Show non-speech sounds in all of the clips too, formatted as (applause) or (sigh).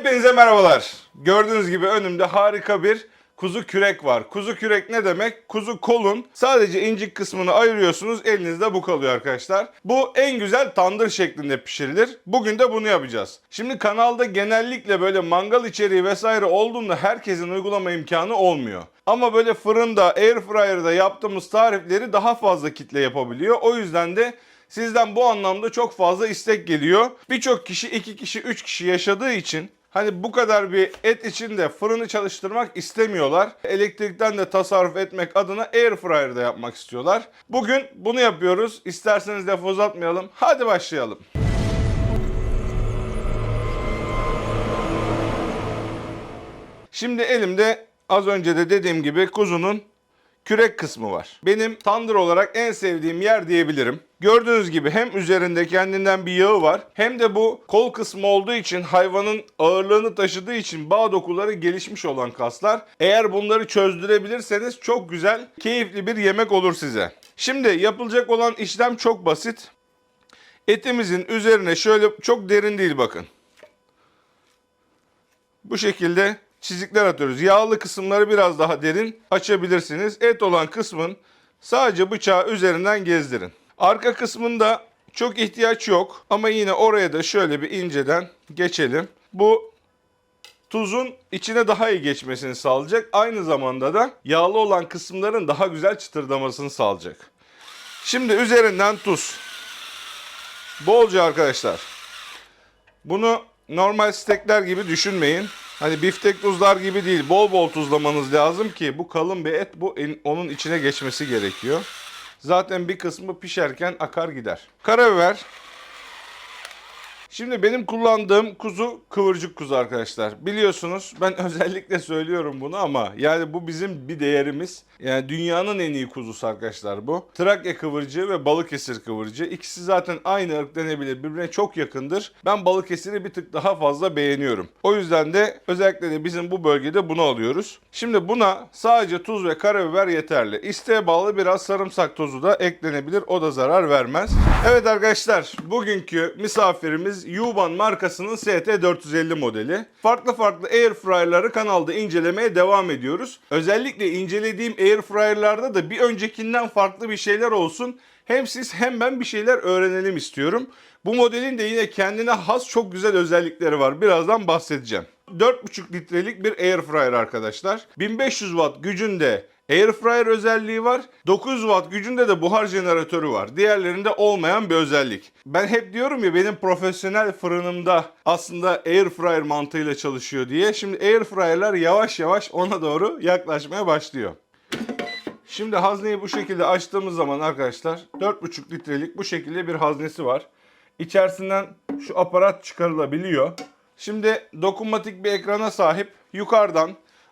Hepinize merhabalar. Gördüğünüz gibi önümde harika bir kuzu kürek var. Kuzu kürek ne demek? Kuzu kolun sadece incik kısmını ayırıyorsunuz. Elinizde bu kalıyor arkadaşlar. Bu en güzel tandır şeklinde pişirilir. Bugün de bunu yapacağız. Şimdi kanalda genellikle böyle mangal içeriği vesaire olduğunda herkesin uygulama imkanı olmuyor. Ama böyle fırında, air fryer'da yaptığımız tarifleri daha fazla kitle yapabiliyor. O yüzden de Sizden bu anlamda çok fazla istek geliyor. Birçok kişi, iki kişi, üç kişi yaşadığı için Hani bu kadar bir et için de fırını çalıştırmak istemiyorlar. Elektrikten de tasarruf etmek adına air fryer'da yapmak istiyorlar. Bugün bunu yapıyoruz. İsterseniz lafı uzatmayalım. Hadi başlayalım. Şimdi elimde az önce de dediğim gibi kuzunun kürek kısmı var. Benim tandır olarak en sevdiğim yer diyebilirim. Gördüğünüz gibi hem üzerinde kendinden bir yağı var hem de bu kol kısmı olduğu için hayvanın ağırlığını taşıdığı için bağ dokuları gelişmiş olan kaslar. Eğer bunları çözdürebilirseniz çok güzel, keyifli bir yemek olur size. Şimdi yapılacak olan işlem çok basit. Etimizin üzerine şöyle çok derin değil bakın. Bu şekilde çizikler atıyoruz. Yağlı kısımları biraz daha derin açabilirsiniz. Et olan kısmın sadece bıçağı üzerinden gezdirin. Arka kısmında çok ihtiyaç yok ama yine oraya da şöyle bir inceden geçelim. Bu tuzun içine daha iyi geçmesini sağlayacak. Aynı zamanda da yağlı olan kısımların daha güzel çıtırdamasını sağlayacak. Şimdi üzerinden tuz. Bolca arkadaşlar. Bunu normal stekler gibi düşünmeyin. Hani biftek tuzlar gibi değil. Bol bol tuzlamanız lazım ki bu kalın bir et bu onun içine geçmesi gerekiyor. Zaten bir kısmı pişerken akar gider. Karabiber. Şimdi benim kullandığım kuzu kıvırcık kuzu arkadaşlar. Biliyorsunuz ben (laughs) özellikle söylüyorum bunu ama yani bu bizim bir değerimiz. Yani dünyanın en iyi kuzusu arkadaşlar bu. Trakya kıvırcığı ve Balıkesir kıvırcığı. İkisi zaten aynı ırk denebilir. Birbirine çok yakındır. Ben Balıkesir'i bir tık daha fazla beğeniyorum. O yüzden de özellikle de bizim bu bölgede bunu alıyoruz. Şimdi buna sadece tuz ve karabiber yeterli. İsteğe bağlı biraz sarımsak tozu da eklenebilir. O da zarar vermez. Evet arkadaşlar bugünkü misafirimiz Yuban markasının ST450 modeli. Farklı farklı air fryer'ları kanalda incelemeye devam ediyoruz. Özellikle incelediğim air fryer'larda da bir öncekinden farklı bir şeyler olsun. Hem siz hem ben bir şeyler öğrenelim istiyorum. Bu modelin de yine kendine has çok güzel özellikleri var. Birazdan bahsedeceğim. 4,5 litrelik bir air fryer arkadaşlar. 1500 watt gücünde Air fryer özelliği var. 900 watt gücünde de buhar jeneratörü var. Diğerlerinde olmayan bir özellik. Ben hep diyorum ya benim profesyonel fırınımda aslında air fryer mantığıyla çalışıyor diye. Şimdi air fryer'lar yavaş yavaş ona doğru yaklaşmaya başlıyor. Şimdi hazneyi bu şekilde açtığımız zaman arkadaşlar 4,5 litrelik bu şekilde bir haznesi var. İçerisinden şu aparat çıkarılabiliyor. Şimdi dokunmatik bir ekrana sahip yukarıdan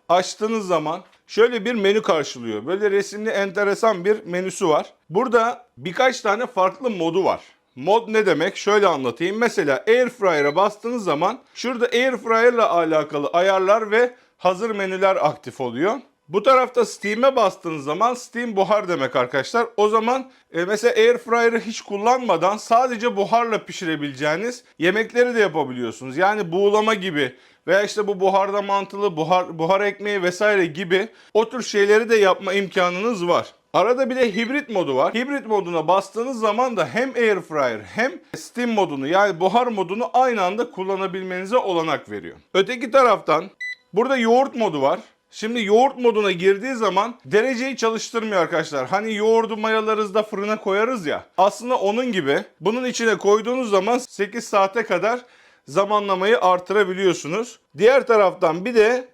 açtığınız zaman şöyle bir menü karşılıyor. Böyle resimli enteresan bir menüsü var. Burada birkaç tane farklı modu var. Mod ne demek? Şöyle anlatayım. Mesela Air Fryer'a bastığınız zaman şurada Air Fryer'la alakalı ayarlar ve hazır menüler aktif oluyor. Bu tarafta Steam'e bastığınız zaman Steam buhar demek arkadaşlar. O zaman e, mesela Air Fryer'ı hiç kullanmadan sadece buharla pişirebileceğiniz yemekleri de yapabiliyorsunuz. Yani buğulama gibi veya işte bu buharda mantılı, buhar, buhar ekmeği vesaire gibi o tür şeyleri de yapma imkanınız var. Arada bir de hibrit modu var. Hibrit moduna bastığınız zaman da hem air fryer hem steam modunu yani buhar modunu aynı anda kullanabilmenize olanak veriyor. Öteki taraftan burada yoğurt modu var. Şimdi yoğurt moduna girdiği zaman dereceyi çalıştırmıyor arkadaşlar. Hani yoğurdu mayalarız da fırına koyarız ya. Aslında onun gibi bunun içine koyduğunuz zaman 8 saate kadar zamanlamayı artırabiliyorsunuz. Diğer taraftan bir de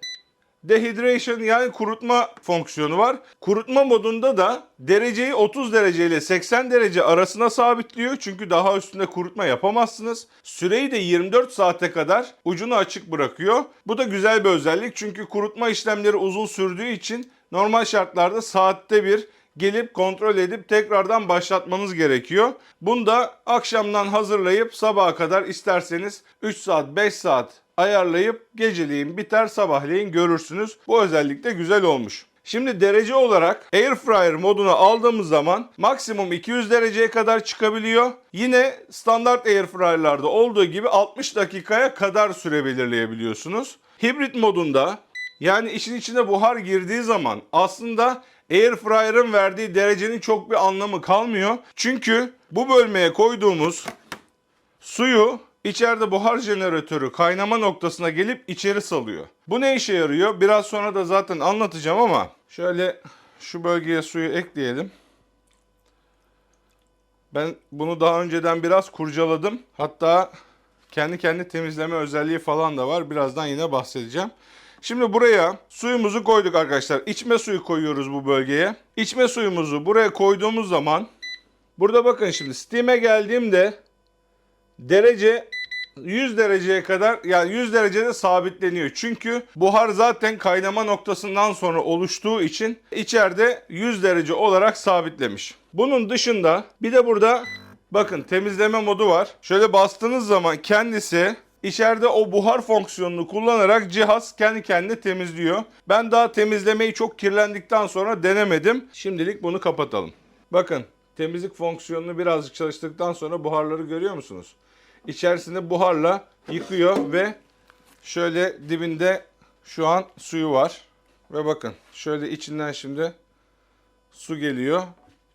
dehydration yani kurutma fonksiyonu var. Kurutma modunda da dereceyi 30 derece ile 80 derece arasına sabitliyor. Çünkü daha üstünde kurutma yapamazsınız. Süreyi de 24 saate kadar ucunu açık bırakıyor. Bu da güzel bir özellik. Çünkü kurutma işlemleri uzun sürdüğü için normal şartlarda saatte bir gelip kontrol edip tekrardan başlatmanız gerekiyor. Bunu da akşamdan hazırlayıp sabaha kadar isterseniz 3 saat 5 saat ayarlayıp geceliğin biter sabahleyin görürsünüz. Bu özellik de güzel olmuş. Şimdi derece olarak air fryer moduna aldığımız zaman maksimum 200 dereceye kadar çıkabiliyor. Yine standart air fryer'larda olduğu gibi 60 dakikaya kadar süre belirleyebiliyorsunuz. Hibrit modunda yani işin içine buhar girdiği zaman aslında air fryer'ın verdiği derecenin çok bir anlamı kalmıyor. Çünkü bu bölmeye koyduğumuz suyu içeride buhar jeneratörü kaynama noktasına gelip içeri salıyor. Bu ne işe yarıyor? Biraz sonra da zaten anlatacağım ama şöyle şu bölgeye suyu ekleyelim. Ben bunu daha önceden biraz kurcaladım. Hatta kendi kendi temizleme özelliği falan da var. Birazdan yine bahsedeceğim. Şimdi buraya suyumuzu koyduk arkadaşlar. İçme suyu koyuyoruz bu bölgeye. İçme suyumuzu buraya koyduğumuz zaman burada bakın şimdi Steam'e geldiğimde derece 100 dereceye kadar yani 100 derecede sabitleniyor. Çünkü buhar zaten kaynama noktasından sonra oluştuğu için içeride 100 derece olarak sabitlemiş. Bunun dışında bir de burada bakın temizleme modu var. Şöyle bastığınız zaman kendisi içeride o buhar fonksiyonunu kullanarak cihaz kendi kendine temizliyor. Ben daha temizlemeyi çok kirlendikten sonra denemedim. Şimdilik bunu kapatalım. Bakın temizlik fonksiyonunu birazcık çalıştıktan sonra buharları görüyor musunuz? İçerisinde buharla yıkıyor ve şöyle dibinde şu an suyu var. Ve bakın şöyle içinden şimdi su geliyor.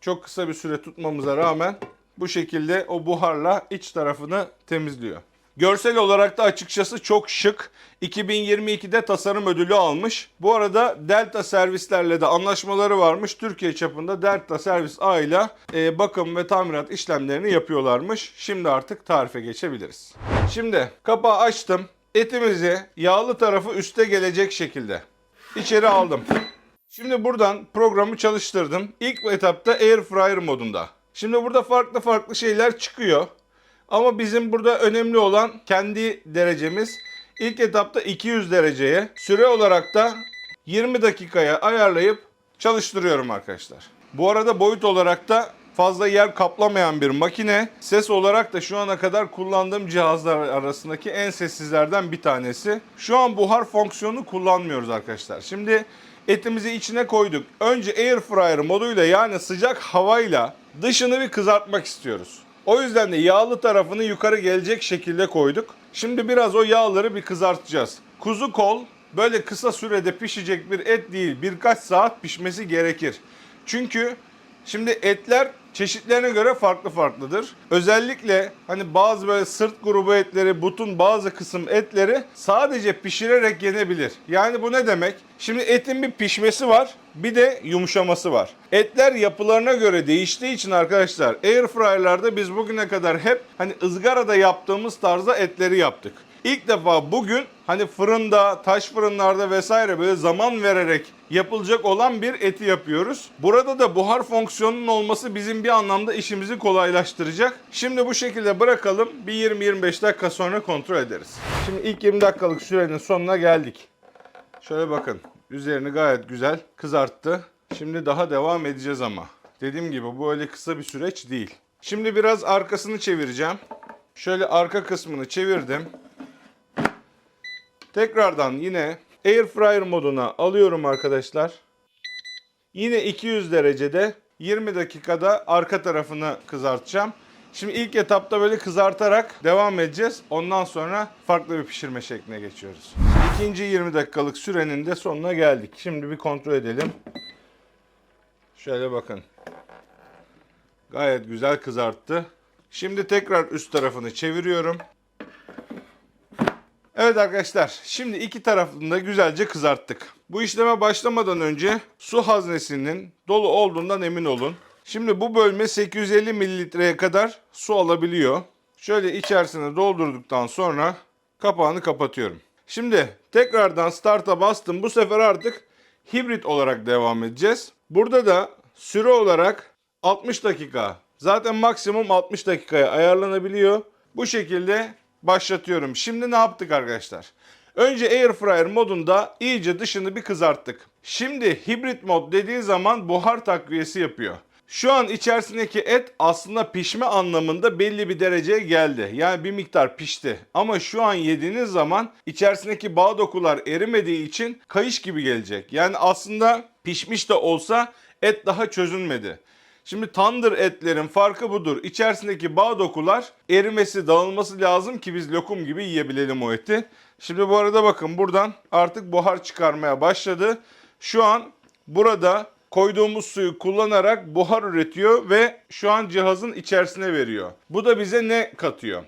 Çok kısa bir süre tutmamıza rağmen bu şekilde o buharla iç tarafını temizliyor. Görsel olarak da açıkçası çok şık. 2022'de tasarım ödülü almış. Bu arada Delta servislerle de anlaşmaları varmış. Türkiye çapında Delta Servis A ile bakım ve tamirat işlemlerini yapıyorlarmış. Şimdi artık tarife geçebiliriz. Şimdi kapağı açtım. Etimizi yağlı tarafı üste gelecek şekilde içeri aldım. Şimdi buradan programı çalıştırdım. İlk etapta Air Fryer modunda. Şimdi burada farklı farklı şeyler çıkıyor. Ama bizim burada önemli olan kendi derecemiz. İlk etapta 200 dereceye, süre olarak da 20 dakikaya ayarlayıp çalıştırıyorum arkadaşlar. Bu arada boyut olarak da fazla yer kaplamayan bir makine. Ses olarak da şu ana kadar kullandığım cihazlar arasındaki en sessizlerden bir tanesi. Şu an buhar fonksiyonu kullanmıyoruz arkadaşlar. Şimdi etimizi içine koyduk. Önce air fryer moduyla yani sıcak havayla dışını bir kızartmak istiyoruz. O yüzden de yağlı tarafını yukarı gelecek şekilde koyduk. Şimdi biraz o yağları bir kızartacağız. Kuzu kol böyle kısa sürede pişecek bir et değil. Birkaç saat pişmesi gerekir. Çünkü şimdi etler çeşitlerine göre farklı farklıdır. Özellikle hani bazı böyle sırt grubu etleri, butun bazı kısım etleri sadece pişirerek yenebilir. Yani bu ne demek? Şimdi etin bir pişmesi var, bir de yumuşaması var. Etler yapılarına göre değiştiği için arkadaşlar air fryer'larda biz bugüne kadar hep hani ızgarada yaptığımız tarzda etleri yaptık. İlk defa bugün hani fırında, taş fırınlarda vesaire böyle zaman vererek yapılacak olan bir eti yapıyoruz. Burada da buhar fonksiyonunun olması bizim bir anlamda işimizi kolaylaştıracak. Şimdi bu şekilde bırakalım. Bir 20-25 dakika sonra kontrol ederiz. Şimdi ilk 20 dakikalık sürenin sonuna geldik. Şöyle bakın. Üzerini gayet güzel kızarttı. Şimdi daha devam edeceğiz ama. Dediğim gibi bu öyle kısa bir süreç değil. Şimdi biraz arkasını çevireceğim. Şöyle arka kısmını çevirdim. Tekrardan yine air fryer moduna alıyorum arkadaşlar. Yine 200 derecede 20 dakikada arka tarafını kızartacağım. Şimdi ilk etapta böyle kızartarak devam edeceğiz. Ondan sonra farklı bir pişirme şekline geçiyoruz. İkinci 20 dakikalık sürenin de sonuna geldik. Şimdi bir kontrol edelim. Şöyle bakın. Gayet güzel kızarttı. Şimdi tekrar üst tarafını çeviriyorum. Evet arkadaşlar şimdi iki tarafını da güzelce kızarttık. Bu işleme başlamadan önce su haznesinin dolu olduğundan emin olun. Şimdi bu bölme 850 mililitreye kadar su alabiliyor. Şöyle içerisine doldurduktan sonra kapağını kapatıyorum. Şimdi tekrardan start'a bastım. Bu sefer artık hibrit olarak devam edeceğiz. Burada da süre olarak 60 dakika. Zaten maksimum 60 dakikaya ayarlanabiliyor. Bu şekilde başlatıyorum. Şimdi ne yaptık arkadaşlar? Önce Air Fryer modunda iyice dışını bir kızarttık. Şimdi hibrit mod dediği zaman buhar takviyesi yapıyor. Şu an içerisindeki et aslında pişme anlamında belli bir dereceye geldi. Yani bir miktar pişti. Ama şu an yediğiniz zaman içerisindeki bağ dokular erimediği için kayış gibi gelecek. Yani aslında pişmiş de olsa et daha çözünmedi. Şimdi tandır etlerin farkı budur. İçerisindeki bağ dokular erimesi, dağılması lazım ki biz lokum gibi yiyebilelim o eti. Şimdi bu arada bakın buradan artık buhar çıkarmaya başladı. Şu an burada koyduğumuz suyu kullanarak buhar üretiyor ve şu an cihazın içerisine veriyor. Bu da bize ne katıyor?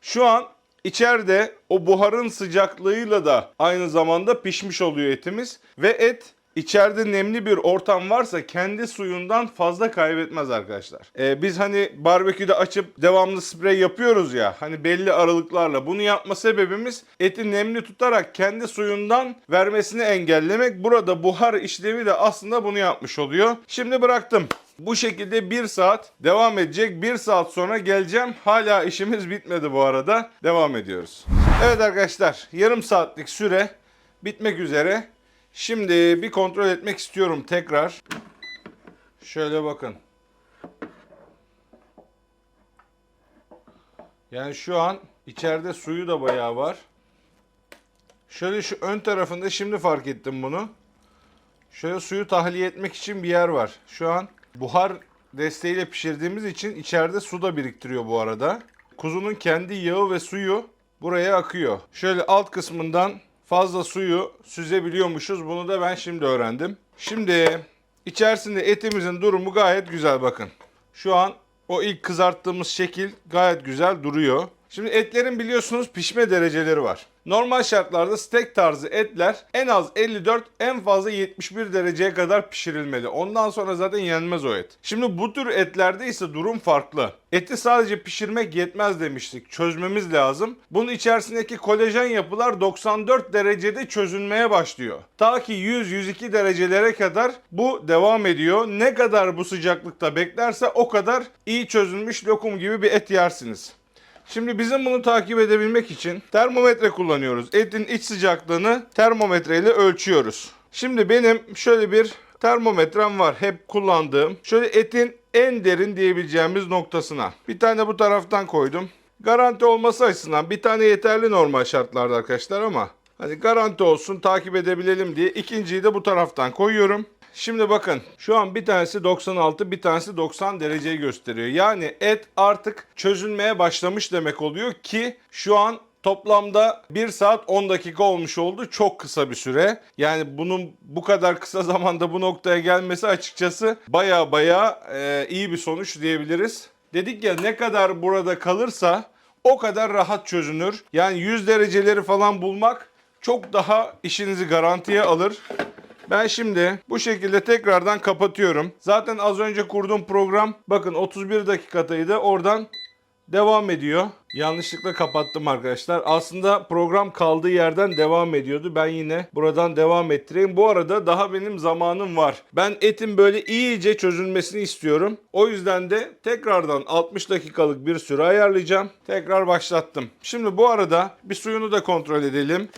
Şu an içeride o buharın sıcaklığıyla da aynı zamanda pişmiş oluyor etimiz ve et içeride nemli bir ortam varsa kendi suyundan fazla kaybetmez arkadaşlar. Ee, biz hani barbeküde açıp devamlı sprey yapıyoruz ya hani belli aralıklarla bunu yapma sebebimiz eti nemli tutarak kendi suyundan vermesini engellemek. Burada buhar işlevi de aslında bunu yapmış oluyor. Şimdi bıraktım. Bu şekilde bir saat devam edecek. Bir saat sonra geleceğim. Hala işimiz bitmedi bu arada. Devam ediyoruz. Evet arkadaşlar yarım saatlik süre bitmek üzere. Şimdi bir kontrol etmek istiyorum tekrar. Şöyle bakın. Yani şu an içeride suyu da bayağı var. Şöyle şu ön tarafında şimdi fark ettim bunu. Şöyle suyu tahliye etmek için bir yer var. Şu an buhar desteğiyle pişirdiğimiz için içeride su da biriktiriyor bu arada. Kuzunun kendi yağı ve suyu buraya akıyor. Şöyle alt kısmından fazla suyu süzebiliyormuşuz. Bunu da ben şimdi öğrendim. Şimdi içerisinde etimizin durumu gayet güzel bakın. Şu an o ilk kızarttığımız şekil gayet güzel duruyor. Şimdi etlerin biliyorsunuz pişme dereceleri var. Normal şartlarda steak tarzı etler en az 54 en fazla 71 dereceye kadar pişirilmeli. Ondan sonra zaten yenmez o et. Şimdi bu tür etlerde ise durum farklı. Eti sadece pişirmek yetmez demiştik. Çözmemiz lazım. Bunun içerisindeki kolajen yapılar 94 derecede çözünmeye başlıyor. Ta ki 100-102 derecelere kadar bu devam ediyor. Ne kadar bu sıcaklıkta beklerse o kadar iyi çözülmüş lokum gibi bir et yersiniz. Şimdi bizim bunu takip edebilmek için termometre kullanıyoruz. Etin iç sıcaklığını termometreyle ölçüyoruz. Şimdi benim şöyle bir termometrem var. Hep kullandığım. Şöyle etin en derin diyebileceğimiz noktasına. Bir tane bu taraftan koydum. Garanti olması açısından bir tane yeterli normal şartlarda arkadaşlar ama hani garanti olsun takip edebilelim diye ikinciyi de bu taraftan koyuyorum. Şimdi bakın şu an bir tanesi 96 bir tanesi 90 dereceyi gösteriyor. Yani et artık çözünmeye başlamış demek oluyor ki şu an toplamda 1 saat 10 dakika olmuş oldu. Çok kısa bir süre. Yani bunun bu kadar kısa zamanda bu noktaya gelmesi açıkçası baya baya e, iyi bir sonuç diyebiliriz. Dedik ya ne kadar burada kalırsa o kadar rahat çözünür. Yani 100 dereceleri falan bulmak çok daha işinizi garantiye alır. Ben şimdi bu şekilde tekrardan kapatıyorum. Zaten az önce kurduğum program bakın 31 dakikadaydı. Oradan devam ediyor. Yanlışlıkla kapattım arkadaşlar. Aslında program kaldığı yerden devam ediyordu. Ben yine buradan devam ettireyim. Bu arada daha benim zamanım var. Ben etin böyle iyice çözülmesini istiyorum. O yüzden de tekrardan 60 dakikalık bir süre ayarlayacağım. Tekrar başlattım. Şimdi bu arada bir suyunu da kontrol edelim.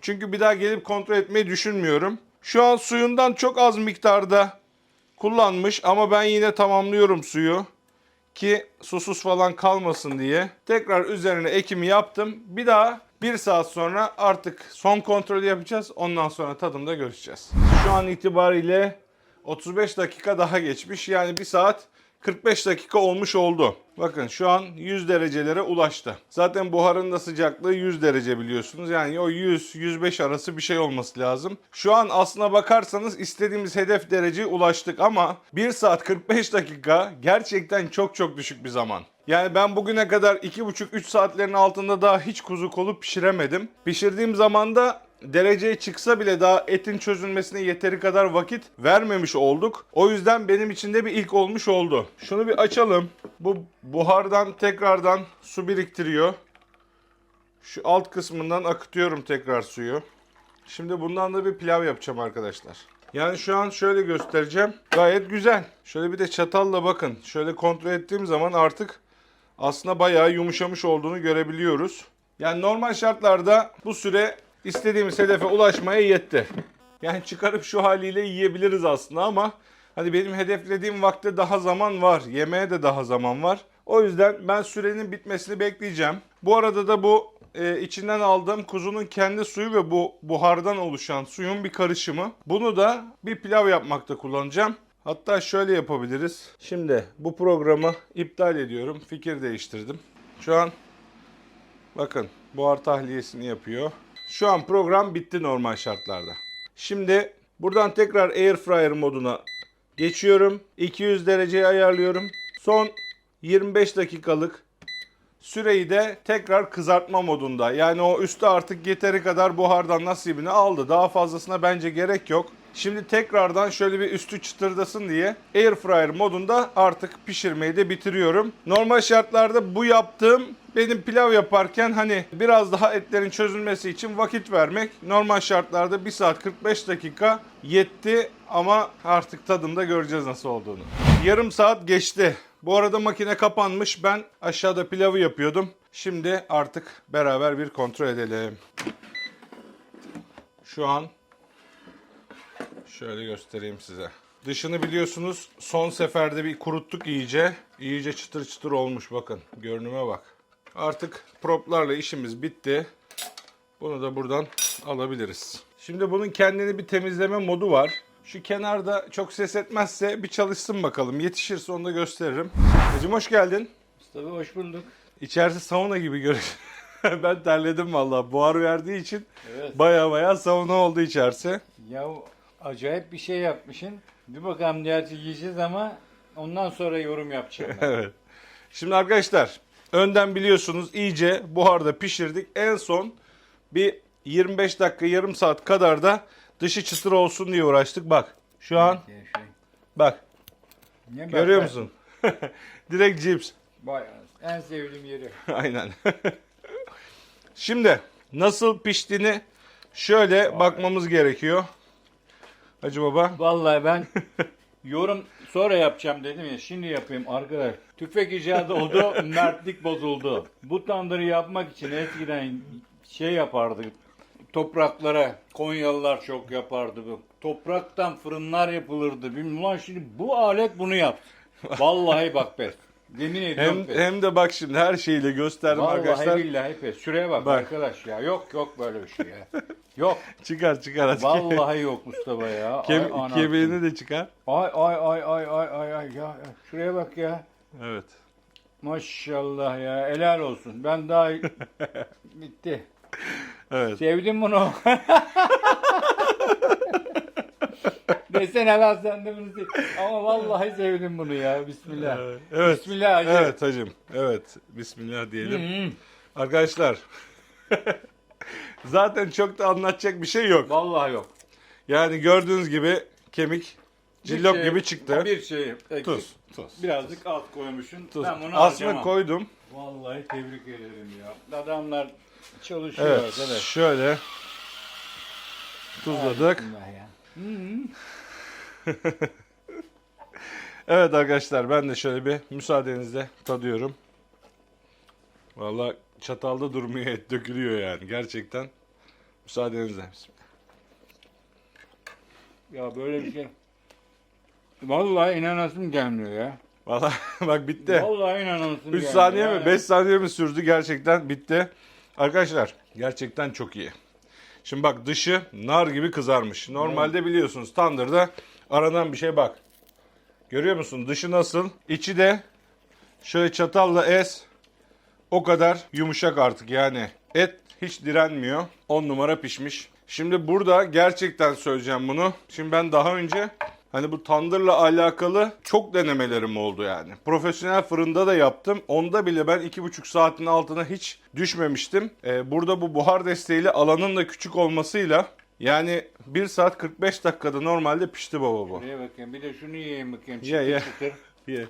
Çünkü bir daha gelip kontrol etmeyi düşünmüyorum. Şu an suyundan çok az miktarda kullanmış ama ben yine tamamlıyorum suyu ki susuz falan kalmasın diye. Tekrar üzerine ekimi yaptım. Bir daha bir saat sonra artık son kontrolü yapacağız. Ondan sonra tadımda görüşeceğiz. Şu an itibariyle 35 dakika daha geçmiş. Yani bir saat 45 dakika olmuş oldu. Bakın şu an 100 derecelere ulaştı. Zaten buharın da sıcaklığı 100 derece biliyorsunuz. Yani o 100-105 arası bir şey olması lazım. Şu an aslına bakarsanız istediğimiz hedef dereceye ulaştık ama 1 saat 45 dakika gerçekten çok çok düşük bir zaman. Yani ben bugüne kadar 2,5-3 saatlerin altında daha hiç kuzu kolu pişiremedim. Pişirdiğim zaman da dereceye çıksa bile daha etin çözülmesine yeteri kadar vakit vermemiş olduk. O yüzden benim için de bir ilk olmuş oldu. Şunu bir açalım. Bu buhardan tekrardan su biriktiriyor. Şu alt kısmından akıtıyorum tekrar suyu. Şimdi bundan da bir pilav yapacağım arkadaşlar. Yani şu an şöyle göstereceğim. Gayet güzel. Şöyle bir de çatalla bakın. Şöyle kontrol ettiğim zaman artık aslında bayağı yumuşamış olduğunu görebiliyoruz. Yani normal şartlarda bu süre istediğimiz hedefe ulaşmaya yetti. Yani çıkarıp şu haliyle yiyebiliriz aslında ama hani benim hedeflediğim vakte daha zaman var. Yemeğe de daha zaman var. O yüzden ben sürenin bitmesini bekleyeceğim. Bu arada da bu e, içinden aldığım kuzunun kendi suyu ve bu buhardan oluşan suyun bir karışımı. Bunu da bir pilav yapmakta kullanacağım. Hatta şöyle yapabiliriz. Şimdi bu programı iptal ediyorum. Fikir değiştirdim. Şu an bakın buhar tahliyesini yapıyor. Şu an program bitti normal şartlarda. Şimdi buradan tekrar air fryer moduna geçiyorum. 200 dereceye ayarlıyorum. Son 25 dakikalık süreyi de tekrar kızartma modunda. Yani o üstü artık yeteri kadar buhardan nasibini aldı. Daha fazlasına bence gerek yok. Şimdi tekrardan şöyle bir üstü çıtırdasın diye air fryer modunda artık pişirmeyi de bitiriyorum. Normal şartlarda bu yaptığım benim pilav yaparken hani biraz daha etlerin çözülmesi için vakit vermek. Normal şartlarda 1 saat 45 dakika yetti ama artık tadında göreceğiz nasıl olduğunu. Yarım saat geçti. Bu arada makine kapanmış. Ben aşağıda pilavı yapıyordum. Şimdi artık beraber bir kontrol edelim. Şu an şöyle göstereyim size. Dışını biliyorsunuz son seferde bir kuruttuk iyice. İyice çıtır çıtır olmuş bakın. Görünüme bak. Artık proplarla işimiz bitti. Bunu da buradan alabiliriz. Şimdi bunun kendini bir temizleme modu var. Şu kenarda çok ses etmezse bir çalışsın bakalım. Yetişirse onu da gösteririm. Hacım hoş geldin. Tabii hoş bulduk. İçerisi sauna gibi görünüyor. (laughs) ben terledim vallahi. Buhar verdiği için Evet. baya baya sauna oldu içerisi. Ya acayip bir şey yapmışsın. Bir bakalım gerçi yiyeceğiz ama ondan sonra yorum yapacağım. ben. (laughs) evet. Şimdi arkadaşlar önden biliyorsunuz iyice buharda pişirdik. En son bir 25 dakika yarım saat kadar da dışı çıtır olsun diye uğraştık. Bak şu an Ya şey, bak ne görüyor bak- musun? (laughs) Direkt cips. Vay anasını, en sevdiğim yeri. (laughs) Aynen. Şimdi nasıl piştiğini şöyle bakmamız gerekiyor. Hacı baba. Vallahi ben (laughs) yorum sonra yapacağım dedim ya şimdi yapayım arkadaş. Tüfek icadı oldu, (laughs) mertlik bozuldu. Bu tandırı yapmak için eskiden şey yapardı. Topraklara Konyalılar çok yapardı bu. Topraktan fırınlar yapılırdı. Bilmiyorum ulan şimdi bu alet bunu yaptı. (laughs) Vallahi bak be. Yemin ediyorum Hem, pes. hem de bak şimdi her şeyle gösterdim Vallahi arkadaşlar. billahi pes. Şuraya bak, Bak. arkadaş ya. Yok yok böyle bir şey ya. Yok. (laughs) Çıkar çıkar hadi. Vallahi yok Mustafa ya. Ay, Kem, anasını. (laughs) kemiğini de çıkar. Ay ay ay ay ay ay ay ya. Şuraya bak ya. Evet. Maşallah ya. Helal olsun. Ben daha (laughs) bitti. Evet. Sevdim bunu. Desene lan sen de bunu Ama vallahi sevdim bunu ya. Bismillah. Evet. Bismillah hacı. Evet hacım. Evet. Bismillah diyelim. Hı. Arkadaşlar. (laughs) Zaten çok da anlatacak bir şey yok. Vallahi yok. Yani gördüğünüz gibi kemik cillop şey- gibi çıktı. Bir şey eksik. Tuz. Tuz. Birazcık az koymuşsun. Tuz. Ben bunu Aslında harcamam. koydum. Vallahi tebrik ederim ya. Adamlar çalışıyor Evet. arkadaş. Şöyle tuzladık. Bismillah ya. (laughs) Evet arkadaşlar ben de şöyle bir müsaadenizle tadıyorum. Vallahi çatalda durmuyor et dökülüyor yani gerçekten. Müsaadenizle. Ya böyle bir şey. Vallahi inanasım gelmiyor ya. Vallahi (laughs) bak bitti. Vallahi inanasım 3 gelmiyor. saniye mi Yani 5 saniye mi sürdü gerçekten bitti. Arkadaşlar gerçekten çok iyi. Şimdi bak dışı nar gibi kızarmış. Normalde biliyorsunuz tandırda aranan bir şey bak. Görüyor musun? Dışı nasıl? İçi de şöyle çatalla ez. O kadar yumuşak artık yani. Et hiç direnmiyor. 10 numara pişmiş. Şimdi burada gerçekten söyleyeceğim bunu. Şimdi ben daha önce hani bu tandırla alakalı çok denemelerim oldu yani. Profesyonel fırında da yaptım. Onda bile ben 2,5 saatin altına hiç düşmemiştim. Ee, burada bu buhar desteğiyle alanın da küçük olmasıyla yani 1 saat 45 dakikada normalde pişti baba bu. Şuraya bakayım. Bir de şunu yiyeyim bakayım. Ye, Çıtır ye. çıtır. (laughs) Ye.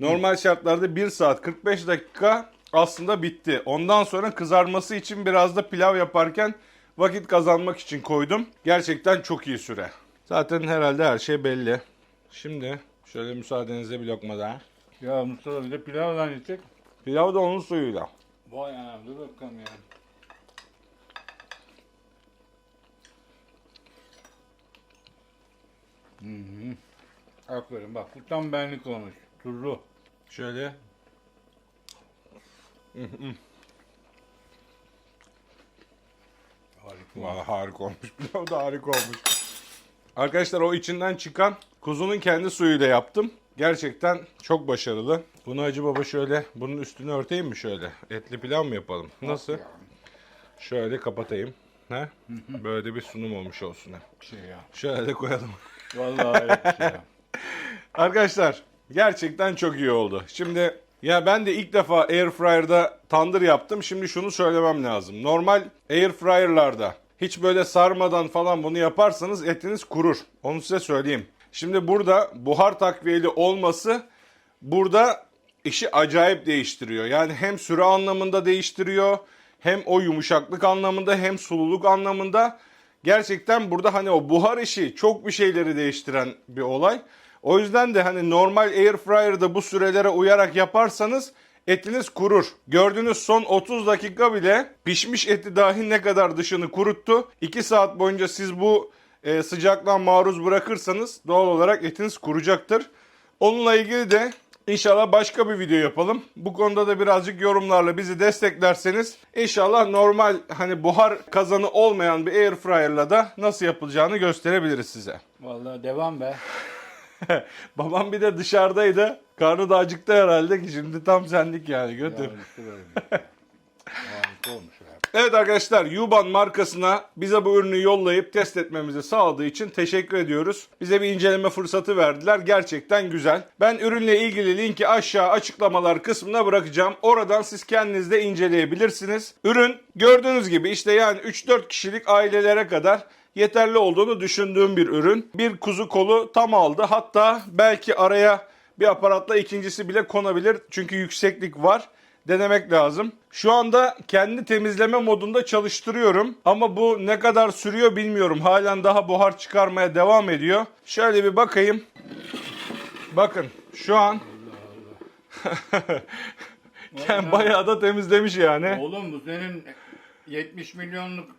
Normal şartlarda 1 saat 45 dakika aslında bitti. Ondan sonra kızarması için biraz da pilav yaparken vakit kazanmak için koydum. Gerçekten çok iyi süre. Zaten herhalde her şey belli. Şimdi şöyle müsaadenizle bir lokma daha. Ya Mustafa bir de pilavdan yiyecek. Pilav da onun suyuyla. Vay anam dur bakalım ya. Hı hı. Aferin bak bu tam benlik olmuş. Tuzlu. Şöyle. Valla harika olmuş. (laughs) Pilav da harika olmuş. Arkadaşlar o içinden çıkan kuzunun kendi suyuyla yaptım. Gerçekten çok başarılı. Bunu Hacı Baba şöyle bunun üstünü örteyim mi şöyle? Etli pilav mı yapalım? Nasıl? Şöyle kapatayım. He? Böyle bir sunum olmuş olsun. ha. Şey ya. Şöyle koyalım. Vallahi ya. (laughs) Arkadaşlar gerçekten çok iyi oldu. Şimdi ya ben de ilk defa air fryer'da tandır yaptım. Şimdi şunu söylemem lazım. Normal air fryer'larda hiç böyle sarmadan falan bunu yaparsanız etiniz kurur. Onu size söyleyeyim. Şimdi burada buhar takviyeli olması burada işi acayip değiştiriyor. Yani hem süre anlamında değiştiriyor, hem o yumuşaklık anlamında, hem sululuk anlamında. Gerçekten burada hani o buhar işi çok bir şeyleri değiştiren bir olay. O yüzden de hani normal air fryer'da bu sürelere uyarak yaparsanız etiniz kurur. Gördüğünüz son 30 dakika bile pişmiş eti dahi ne kadar dışını kuruttu. 2 saat boyunca siz bu e, sıcaklığa maruz bırakırsanız doğal olarak etiniz kuracaktır. Onunla ilgili de inşallah başka bir video yapalım. Bu konuda da birazcık yorumlarla bizi desteklerseniz inşallah normal hani buhar kazanı olmayan bir air fryer'la da nasıl yapılacağını gösterebiliriz size. Vallahi devam be. (laughs) Babam bir de dışarıdaydı. Karnı da acıktı herhalde ki şimdi tam sendik yani götür. Yani (laughs) işte böyle bir şey. Harika Evet arkadaşlar Yuban markasına bize bu ürünü yollayıp test etmemizi sağladığı için teşekkür ediyoruz. Bize bir inceleme fırsatı verdiler. Gerçekten güzel. Ben ürünle ilgili linki aşağı açıklamalar kısmına bırakacağım. Oradan siz kendiniz de inceleyebilirsiniz. Ürün gördüğünüz gibi işte yani 3-4 kişilik ailelere kadar yeterli olduğunu düşündüğüm bir ürün. Bir kuzu kolu tam aldı. Hatta belki araya bir aparatla ikincisi bile konabilir. Çünkü yükseklik var denemek lazım. Şu anda kendi temizleme modunda çalıştırıyorum. Ama bu ne kadar sürüyor bilmiyorum. Halen daha buhar çıkarmaya devam ediyor. Şöyle bir bakayım. Bakın şu an (laughs) yani bayağı da temizlemiş yani. Oğlum bu senin 70 milyonluk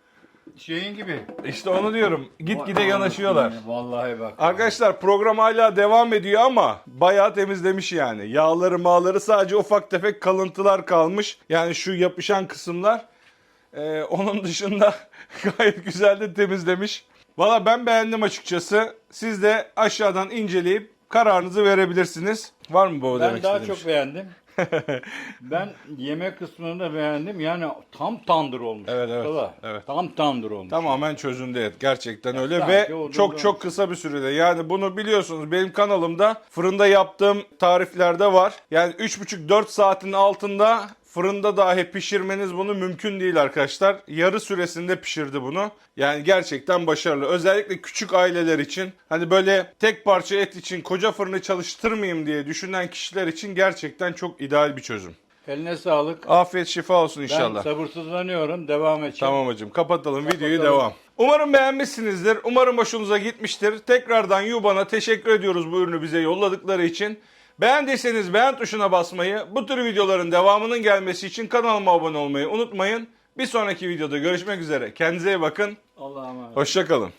şeyin gibi. İşte onu diyorum. Gitgide yanaşıyorlar. Vallahi bak. Arkadaşlar program hala devam ediyor ama bayağı temizlemiş yani. Yağları mağları sadece ufak tefek kalıntılar kalmış. Yani şu yapışan kısımlar. Ee, (laughs) onun dışında (laughs) gayet güzel de temizlemiş. Valla ben beğendim açıkçası. Siz de aşağıdan inceleyip kararınızı verebilirsiniz. Var mı bu Ben demek daha istediğiniz çok beğendim. Ben yemek kısmını da beğendim. Yani tam tandır olmuş. Evet, evet, Mustafa. evet. Tam tandır olmuş. Tamamen çözündü et. Gerçekten öyle sanki ve çok çok olmuş. kısa bir sürede. Yani bunu biliyorsunuz benim kanalımda fırında yaptığım tariflerde var. Yani 3,5-4 saatin altında fırında dahi pişirmeniz bunu mümkün değil arkadaşlar. Yarı süresinde pişirdi bunu. Yani gerçekten başarılı. Özellikle küçük aileler için hani böyle tek parça et için koca fırını çalıştırmayayım diye düşünen kişiler için gerçekten çok ideal bir çözüm. Eline sağlık. Afiyet şifa olsun inşallah. Ben sabırsızlanıyorum. Devam edeceğim. Tamam hacım kapatalım, videoyu Kapatalım. devam. Umarım beğenmişsinizdir. Umarım hoşunuza gitmiştir. Tekrardan Yuban'a teşekkür ediyoruz bu ürünü bize yolladıkları için. Beğendiyseniz beğen tuşuna basmayı, bu tür videoların devamının gelmesi için kanalıma abone olmayı unutmayın. Bir sonraki videoda görüşmek üzere. Kendinize iyi bakın. Allah'a emanet. Hoşçakalın.